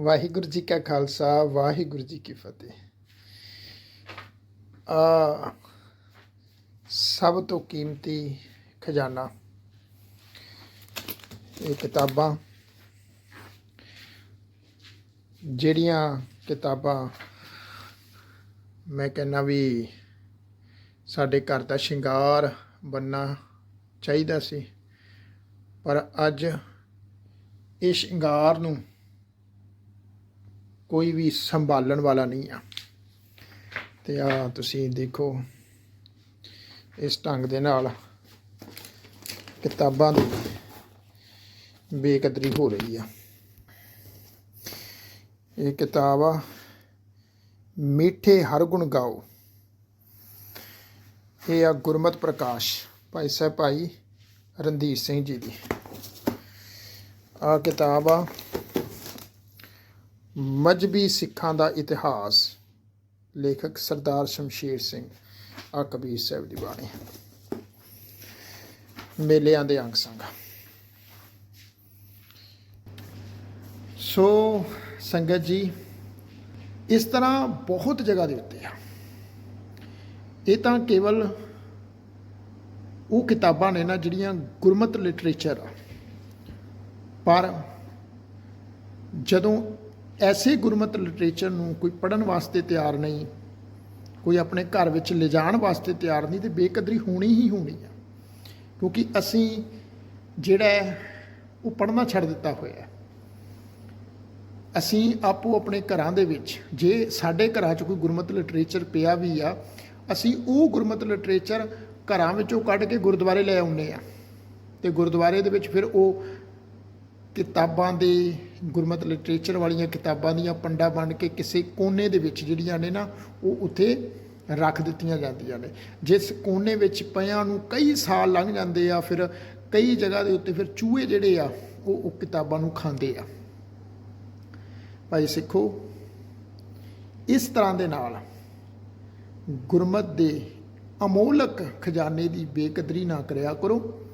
ਵਾਹਿਗੁਰੂ ਜੀ ਕਾ ਖਾਲਸਾ, ਵਾਹਿਗੁਰੂ ਜੀ ਕੀ ਫਤਿਹ। ਆ ਸਭ ਤੋਂ ਕੀਮਤੀ ਖਜ਼ਾਨਾ, ਇਹ ਕਿਤਾਬਾਂ, ਜਿਹੜੀਆਂ ਕਿਤਾਬਾਂ ਮੈਂ ਕਹਿੰਦਾ ਵੀ ਸਾਡੇ ਘਰ ਦਾ ਸ਼ਿੰਗਾਰ ਬੰਨਾ ਚਾਹੀਦਾ ਸੀ, ਪਰ ਅੱਜ ਇਹ ਸ਼ਿੰਗਾਰ ਨੂੰ ਕੋਈ ਵੀ ਸੰਭਾਲਣ ਵਾਲਾ ਨਹੀਂ ਆ। ਤੇ ਆ ਤੁਸੀਂ ਦੇਖੋ, ਇਸ ਢੰਗ ਦੇ ਨਾਲ ਕਿਤਾਬਾਂ ਦੀ ਬੇਕਦਰੀ ਹੋ ਰਹੀ ਆ। ਇਹ ਕਿਤਾਬ ਆ, ਮਿੱਠੇ ਹਰ ਗੁਣ ਗਾਓ। ਇਹ ਆ ਗੁਰਮਤ ਪ੍ਰਕਾਸ਼ ਭਾਈ ਸਾਹਿਬ ਭਾਈ ਰਣਧੀਰ ਸਿੰਘ ਜੀ ਦੀ। ਆ ਕਿਤਾਬ ਆ ਮਜਬੀ ਸਿੱਖਾਂ ਦਾ ਇਤਿਹਾਸ। ਲੇਖਕ ਸਰਦਾਰ ਸ਼ਮਸ਼ੀਰ ਸਿੰਘ ਆ ਕਬੀਰ ਸਾਹਿਬ ਦੀ ਬਾਣੀ ਮੇਲਿਆਂ ਦੇ ਅੰਗ ਸੰਗ। ਸੋ ਸੰਗਤ ਜੀ, ਇਸ ਤਰ੍ਹਾਂ ਬਹੁਤ ਜਗ੍ਹਾ ਦੇ ਉੱਤੇ ਆ। ਇਹ ਤਾਂ ਕੇਵਲ ਉਹ ਕਿਤਾਬਾਂ ਨੇ ਨਾ ਜਿਹੜੀਆਂ ਗੁਰਮਤ ਲਿਟਰੇਚਰ ਆ। ਪਰ ਜਦੋਂ ਐਸੇ ਗੁਰਮਤ ਲਿਟਰੇਚਰ ਨੂੰ ਕੋਈ ਪੜਨ ਵਾਸਤੇ ਤਿਆਰ ਨਹੀਂ, ਕੋਈ ਆਪਣੇ ਘਰ ਵਿੱਚ ਲਿਜਾਣ ਵਾਸਤੇ ਤਿਆਰ ਨਹੀਂ ਤੇ ਬੇਕਦਰੀ ਹੋਣੀ ਹੀ ਹੋਣੀ ਆ। ਕਿਉਂਕਿ ਅਸੀਂ ਜਿਹੜਾ ਉਹ ਪੜਨਾ ਛੱਡ ਦਿੱਤਾ ਹੋਇਆ ਅਸੀਂ ਆਪੋ ਆਪਣੇ ਘਰਾਂ ਦੇ ਵਿੱਚ, ਜੇ ਸਾਡੇ ਘਰਾਂ 'ਚ ਕੋਈ ਗੁਰਮਤ ਲਿਟਰੇਚਰ ਪਿਆ ਵੀ ਆ, ਅਸੀਂ ਉਹ ਗੁਰਮਤ ਲਿਟਰੇਚਰ ਘਰਾਂ ਵਿੱਚੋਂ ਕੱਢ ਕੇ ਗੁਰਦੁਆਰੇ ਲੈ ਆਉਂਦੇ ਆ ਤੇ ਗੁਰਦੁਆਰੇ ਦੇ ਵਿੱਚ ਫਿਰ ਉਹ ਕਿਤਾਬਾਂ ਦੇ ਗੁਰਮਤ ਲਿਟਰੇਚਰ ਵਾਲੀਆਂ ਕਿਤਾਬਾਂ ਦੀਆਂ ਪੰਡਾ ਬਣ ਕੇ ਕਿਸੇ ਕੋਨੇ ਦੇ ਵਿੱਚ ਜਿਹੜੀਆਂ ਨੇ ਨਾ, ਉਹ ਉੱਥੇ ਰੱਖ ਦਿੱਤੀਆਂ ਜਾਂਦੀਆਂ ਨੇ। ਜਿਸ ਕੋਨੇ ਵਿੱਚ ਪਿਆਂ ਨੂੰ ਕਈ ਸਾਲ ਲੰਘ ਜਾਂਦੇ ਆ, ਫਿਰ ਕਈ ਜਗ੍ਹਾ ਦੇ ਉੱਤੇ ਫਿਰ ਚੂਹੇ ਜਿਹੜੇ ਆ, ਉਹ ਉਹ ਕਿਤਾਬਾਂ ਨੂੰ ਖਾਂਦੇ ਆ। ਭਾਈ ਸਿੱਖੋ, ਇਸ ਤਰ੍ਹਾਂ ਦੇ ਨਾਲ ਗੁਰਮਤ ਦੇ ਅਮੋਲਕ ਖਜ਼ਾਨੇ ਦੀ ਬੇਕਦਰੀ ਨਾ ਕਰਿਆ ਕਰੋ।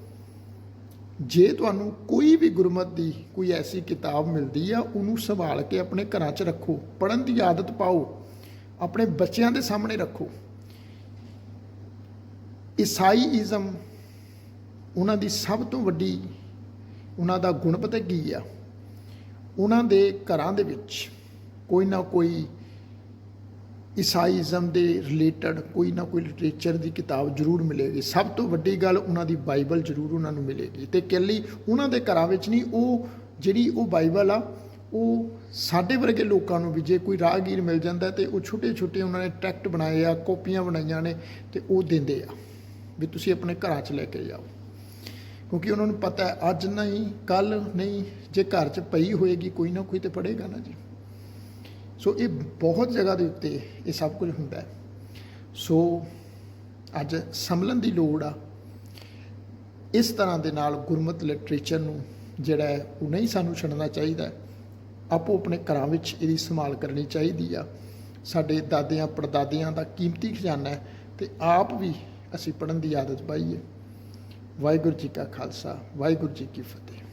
ਜੇ ਤੁਹਾਨੂੰ ਕੋਈ ਵੀ ਗੁਰਮਤ ਦੀ ਕੋਈ ਐਸੀ ਕਿਤਾਬ ਮਿਲਦੀ ਆ, ਉਹਨੂੰ ਸੰਭਾਲ ਕੇ ਆਪਣੇ ਘਰਾਂ 'ਚ ਰੱਖੋ ਪੜਨ ਦੀ ਆਦਤ ਪਾਓ, ਆਪਣੇ ਬੱਚਿਆਂ ਦੇ ਸਾਹਮਣੇ ਰੱਖੋ। ਈਸਾਈਇਜ਼ਮ ਉਹਨਾਂ ਦੀ ਸਭ ਤੋਂ ਵੱਡੀ ਉਹਨਾਂ ਦਾ ਗੁਣ ਪਤਾ ਕੀ ਆ? ਉਹਨਾਂ ਦੇ ਘਰਾਂ ਦੇ ਵਿੱਚ ਕੋਈ ਨਾ ਕੋਈ ਈਸਾਈਜ਼ਮ ਦੇ ਰਿਲੇਟਡ ਕੋਈ ਨਾ ਕੋਈ ਲਿਟਰੇਚਰ ਦੀ ਕਿਤਾਬ ਜ਼ਰੂਰ ਮਿਲੇਗੀ। ਸਭ ਤੋਂ ਵੱਡੀ ਗੱਲ ਉਹਨਾਂ ਦੀ ਬਾਈਬਲ ਜ਼ਰੂਰ ਉਹਨਾਂ ਨੂੰ ਮਿਲੇਗੀ। ਤੇ ਕੱਲੀ ਉਹਨਾਂ ਦੇ ਘਰਾਂ ਵਿੱਚ ਨਹੀਂ, ਉਹ ਜਿਹੜੀ ਉਹ ਬਾਈਬਲ ਆ, ਉਹ ਸਾਡੇ ਵਰਗੇ ਲੋਕਾਂ ਨੂੰ ਵੀ ਜੇ ਕੋਈ ਰਾਹਗੀਰ ਮਿਲ ਜਾਂਦਾ ਤੇ ਉਹ ਛੋਟੇ ਛੋਟੇ ਉਹਨਾਂ ਨੇ ਟੈਕਟ ਬਣਾਏ ਆ, ਕਾਪੀਆਂ ਬਣਾਈਆਂ ਨੇ ਤੇ ਉਹ ਦਿੰਦੇ ਆ ਵੀ ਤੁਸੀਂ ਆਪਣੇ ਘਰਾਂ 'ਚ ਲੈ ਕੇ ਜਾਓ। ਕਿਉਂਕਿ ਉਹਨਾਂ ਨੂੰ ਪਤਾ ਹੈ, ਅੱਜ ਨਹੀਂ ਕੱਲ ਨਹੀਂ, ਜੇ ਘਰ 'ਚ ਪਈ ਹੋਏਗੀ ਕੋਈ ਨਾ ਕੋਈ ਤੇ ਪੜੇਗਾ ਨਾ ਜੀ। ਸੋ ਇਹ ਬਹੁਤ ਜਗ੍ਹਾ ਦੇ ਉੱਤੇ ਇਹ ਸਭ ਕੁਝ ਹੁੰਦਾ ਹੈ। ਸੋ ਅੱਜ ਸੰਭਲਣ ਦੀ ਲੋੜ ਆ। ਇਸ ਤਰ੍ਹਾਂ ਦੇ ਨਾਲ ਗੁਰਮਤ ਲਿਟਰੇਚਰ ਨੂੰ ਜਿਹੜਾ ਹੈ ਉਹ ਨਹੀਂ ਸਾਨੂੰ ਛੱਡਣਾ ਚਾਹੀਦਾ ਆਪੋ ਆਪਣੇ ਘਰਾਂ ਵਿੱਚ ਇਹਦੀ ਸੰਭਾਲ ਕਰਨੀ ਚਾਹੀਦੀ ਆ। ਸਾਡੇ ਦਾਦਿਆਂ, ਪੜਦਾਦਿਆਂ ਦਾ ਕੀਮਤੀ ਖਜ਼ਾਨਾ ਹੈ ਤੇ ਆਪ ਵੀ ਅਸੀਂ ਪੜਨ ਦੀ ਆਦਤ ਪਾਈਏ ਵਾਹਿਗੁਰੂ ਜੀ ਕਾ ਖਾਲਸਾ, ਵਾਹਿਗੁਰੂ ਜੀ ਕੀ ਫਤਿਹ।